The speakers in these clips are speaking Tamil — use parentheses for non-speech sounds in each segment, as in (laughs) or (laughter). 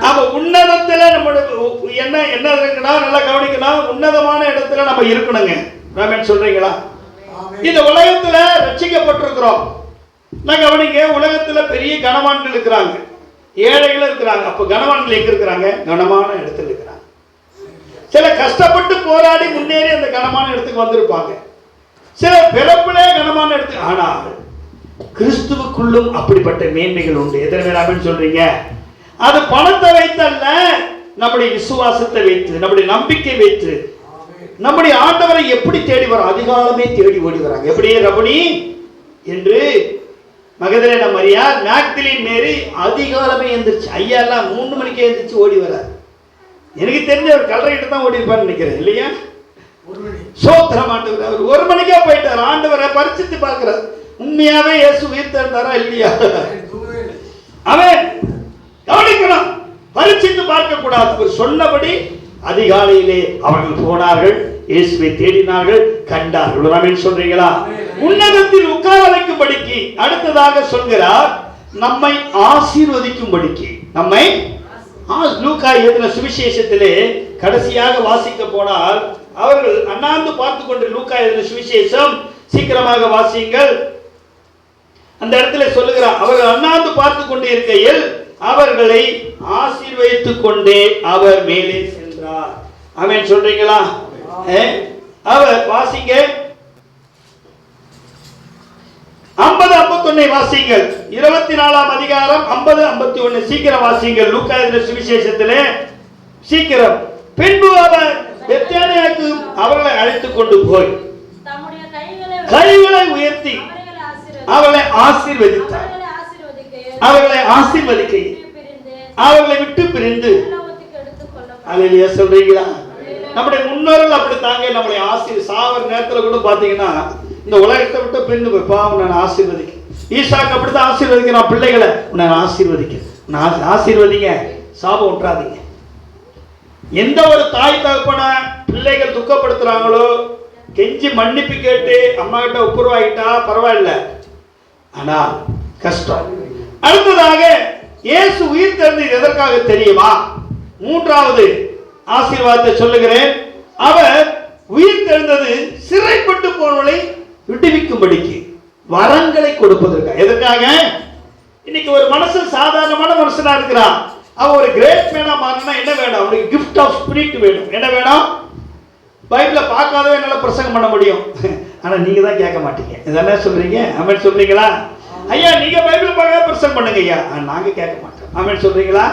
ஆமா உன்னதத்துல நம்மளோட என்ன என்ன இருக்குன்னா நல்லா கவனிக்கணும். உன்னதமான இடத்துல நம்ம இருக்கணுங்க. ராமன் சொல்றீங்களா? இந்த உலகத்துல ரட்சிக்கப்பட்டிருக்கிறோம். நான் கவனிங்க உலகத்துல பெரிய கனவான்கள் இருக்கிறாங்க. ஏழைகள் இருக்கிறாங்க. அப்ப கனவான்கள் எங்க இருக்கிறாங்க? கனமான இடத்துல இருக்கிறாங்க. சில கஷ்டப்பட்டு போராடி முன்னேறி அந்த கனமான இடத்துக்கு வந்திருப்பாங்க. சில பிறப்பிலே கனமான இடத்துக்கு ஆனால் கிறிஸ்துவுக்குள்ளும் அப்படிப்பட்ட மேன்மைகள் உண்டு. எத்தனை பேர் அப்படின்னு சொல்றீங்க? அது பணத்தை வைத்தல்ல நம்முடைய விசுவாசத்தை வைத்து நம்முடைய நம்பிக்கை வைத்து. நம்முடைய ஆண்டவரை எப்படி தேடி வரோம் அதிகாலமே தேடி ஓடி வராங்க. எப்படி ரபணி என்று மகதலேன மரியா நாக்திலின் மேரி அதிகாலமே எந்திரிச்சு ஐயா எல்லாம் மூணு மணிக்கே எந்திரிச்சு ஓடி வரார். எனக்கு தெரிஞ்ச ஒரு கல்லறைகிட்ட தான் ஓடி இருப்பான்னு நினைக்கிறேன் இல்லையா? சோத்திரம் ஆண்டவர் அவர் ஒரு மணிக்கே போயிட்டார். ஆண்டவரை பரிசித்து பார்க்கிறார். உண்மையாவே இயேசு உயிர் தெரிந்தாரா இல்லையா அவன் கவனிக்கணும் பரிசித்து பார்க்க கூடாது அவர் சொன்னபடி அதிகாலையிலே அவர்கள் போனார்கள் இயேசுவை தேடினார்கள் கண்டார்கள் சொல்றீங்களா? உன்னதத்தில் உட்கார வைக்கும்படிக்கு அடுத்ததாக சொல்கிறார் நம்மை ஆசீர்வதிக்கும்படிக்கு. நம்மை ஆ- லூக்கா எழுதின சுவிசேஷத்திலே கடைசியாக வாசிக்க போனால் அவர்கள் அண்ணாந்து பார்த்து கொண்டு லூக்கா எழுதின சுவிசேஷம் சீக்கிரமாக வாசியுங்கள். அந்த இடத்துல சொல்லுகிறார் அவர்கள் அண்ணாந்து பார்த்து கொண்டு இருக்கையில் அவர்களை ஆசீர்வதித்துக் கொண்டே அவர் மேலே சென்றார் அவன் சொல்றீங்களா? அவர் வாசிங்க. ஐம்பது ஐம்பத்தொன்னை வாசிங்கள். இருபத்தி நாலாம் அதிகாரம் ஐம்பது ஐம்பத்தி ஒன்னு சீக்கிரம் வாசிங்கள். லூக்கா சுவிசேஷத்திலே. சீக்கிரம். பின்பு அவர் பெத்தானியாக்கு அவர்களை அழைத்துக் கொண்டு போய் கைகளை உயர்த்தி அவர்களை ஆசீர்வதித்தார். அவர்களை ஆசீர்வதிக்கையில் அவர்களை விட்டு பிரிந்து பரலோகத்துக்கு எடுத்துக் கொள்ளப்பட்டார். அலையிலேயே சொல்றீங்களா? நம்முடைய முன்னோர்கள் அப்படி தாங்க நம்முடைய ஆசீர் சாவர நேரத்தில் கூட பார்த்தீங்கன்னா இந்த உலகத்தை விட்டு பிரிந்து போய் பாவம் நான் ஆசீர்வதிக்க. ஈசாக்கு அப்படித்தான் ஆசீர்வதிக்கிறான் பிள்ளைகளை. உன்னை நான் ஆசீர்வதிக்க. நான் ஆசீர்வதிங்க. சாபம் விட்டுறாதீங்க எந்த ஒரு தாய் தகப்பன பிள்ளைகள் துக்கப்படுத்துறாங்களோ கெஞ்சி மன்னிப்பு கேட்டு அம்மா கிட்ட ஒப்புரவாகிட்டா பரவாயில்ல. ஆனா கஷ்டம். அடுத்ததாக இயேசு உயிர் தெரிந்தது எதற்காக தெரியுமா? மூன்றாவது ஆசீர்வாதத்தை சொல்லுகிறேன். அவர் உயிர் தெரிந்தது சிறைப்பட்டு போனவளை விடுவிக்கும்படிக்கு வரங்களை கொடுப்பதற்காக. எதற்காக? இன்னைக்கு ஒரு மனசு சாதாரணமான மனுஷனா இருக்கிறான். அவன் ஒரு கிரேட் மேனா மாறினா என்ன வேணும்? அவனுக்கு கிஃப்ட் ஆஃப் ஸ்பிரிட் வேணும். என்ன வேணும்? பைபிள பார்க்காதவே என்னால பிரசங்கம் பண்ண முடியும். (laughs) ஆனா நீங்க தான் கேட்க மாட்டீங்க. இதெல்லாம் சொல்றீங்க? அமேன் சொல்றீங்களா? ஐயா நீங்க பைபிள் பார்க்காத பிரசங்கம் பண்ணுங்க ஐயா. நாங்கள் நாங்க கேட்க மாட்டோம். அமேன் சொல்றீங்களா?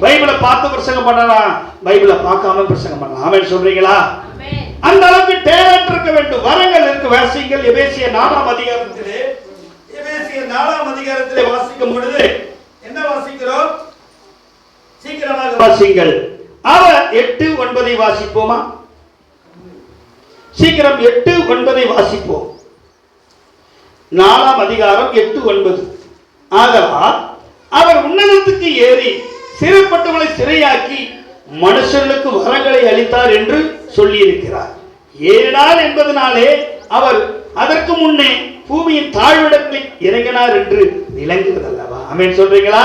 பைபிளை பார்த்து பிரசங்கம் பண்ணலாம். பைபிளை பார்க்காம பிரசங்கம் பண்ணலாம். அமேன் சொல்றீங்களா. அந்த அளவுக்கு டேலண்ட் இருக்க வேண்டும். வரங்கள் இருக்கு. வாசிங்கள். எபேசிய நாலாம் அதிகாரத்திலே எபேசிய நாலாம் அதிகாரத்திலே வாசிக்கும் பொழுது என்ன வாசிக்கிறோம்? சீக்கிரமாக வாசிங்கள். அவர் எட்டு ஒன்பதை வாசிப்போமா? சீக்கிரம் எட்டு ஒன்பதை வாசிப்போம். நாலாம் அதிகாரம் எட்டு ஒன்பது. ஆதலால் அவர் உன்னதத்துக்கு ஏறி சிறைப்பட்டவர்களை சிறையாக்கி மனுஷர்களுக்கு வரங்களை அளித்தார் என்று சொல்லியிருக்கிறார். ஏறினார் என்பதனாலே அவர் அதற்கு முன்னே பூமியின் தாழ்விடத்தில் இறங்கினார் என்று விளங்குகிறது அல்லவா அமேன் சொல்றீங்களா?